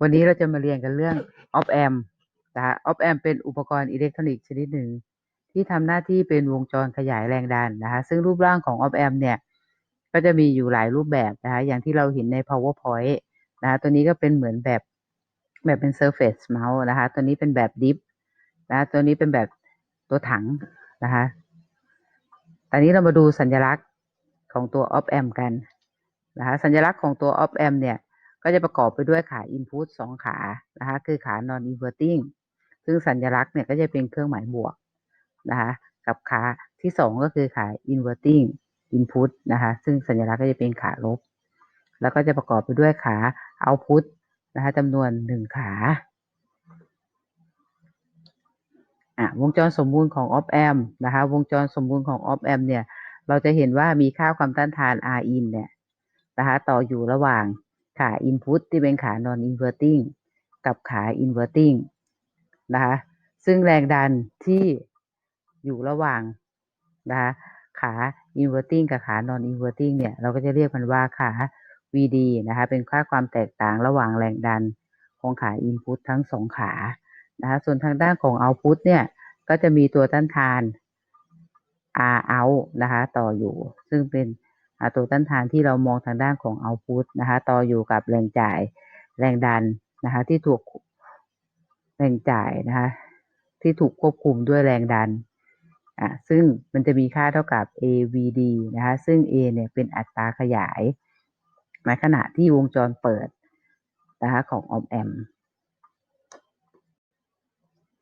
วันนี้เราจะมาเรียนกันเรื่อง op amp นะคะ op amp เป็นอุปกรณ์อิเล็กทรอนิกส์ชนิดหนึ่ง ที่ทำหน้าที่เป็นวงจรขยายแรงดันนะคะซึ่งรูปร่างของ op amp เนี่ย ก็จะมีอยู่หลายรูปแบบนะคะอย่างที่เราเห็นใน powerpoint นะะตัวนี้ก็เป็นเหมือนแบบแบบเป็น surface mount นะคะตัวนี้เป็นแบบ dip นะะตัวนี้เป็นแบบตัวถังนะคะตอนนี้เรามาดูสัญลักษณ์ของตัว op amp กันนะคะสัญลักษณ์ของตัว op amp เนี่ย ก็จะประกอบไปด้วยขา input สองขานะคะคือขา non inverting ซึ่งสัญลักษณ์เนี่ยก็จะเป็นเครื่องหมายบวกนะคะกับขาที่สองก็คือขา inverting input นะคะซึ่งสัญลักษณ์ก็จะเป็นขาลบ แล้วก็จะประกอบไปด้วยขา output นะคะจำนวนหนึ่งขาอะวงจรสมบูรณ์ของ op amp นะคะวงจรสมบูรณ์ของ op amp เนี่ยเราจะเห็นว่ามีค่าความต้านทาน R in เนี่ยนะคะต่ออยู่ระหว่าง ขา input ที่เป็นขา non inverting กับขา inverting นะคะซึ่งแรงดันที่อยู่ระหว่างนะคะขา inverting กับขา non inverting เนี่ย เราก็จะเรียกมันว่าขา VD นะคะเป็นค่าความแตกต่างระหว่างแรงดันของขา input ทั้งสองขานะคะส่วนทางด้านของ output เนี่ยก็จะมีตัวต้านทาน R out นะคะต่ออยู่ ซึ่งเป็น ตัวต้านทานที่เรามองทางด้านของ output นะคะต่ออยู่กับแรงจ่ายแรงดันนะคะที่ถูกแรงจ่ายนะคะที่ถูกควบคุมด้วยแรงดันอะซึ่งมันจะมีค่าเท่ากับ AVD นะคะซึ่ง A เนี่ยเป็นอัตราขยายในขณะที่วงจรเปิดนะคะของ op amp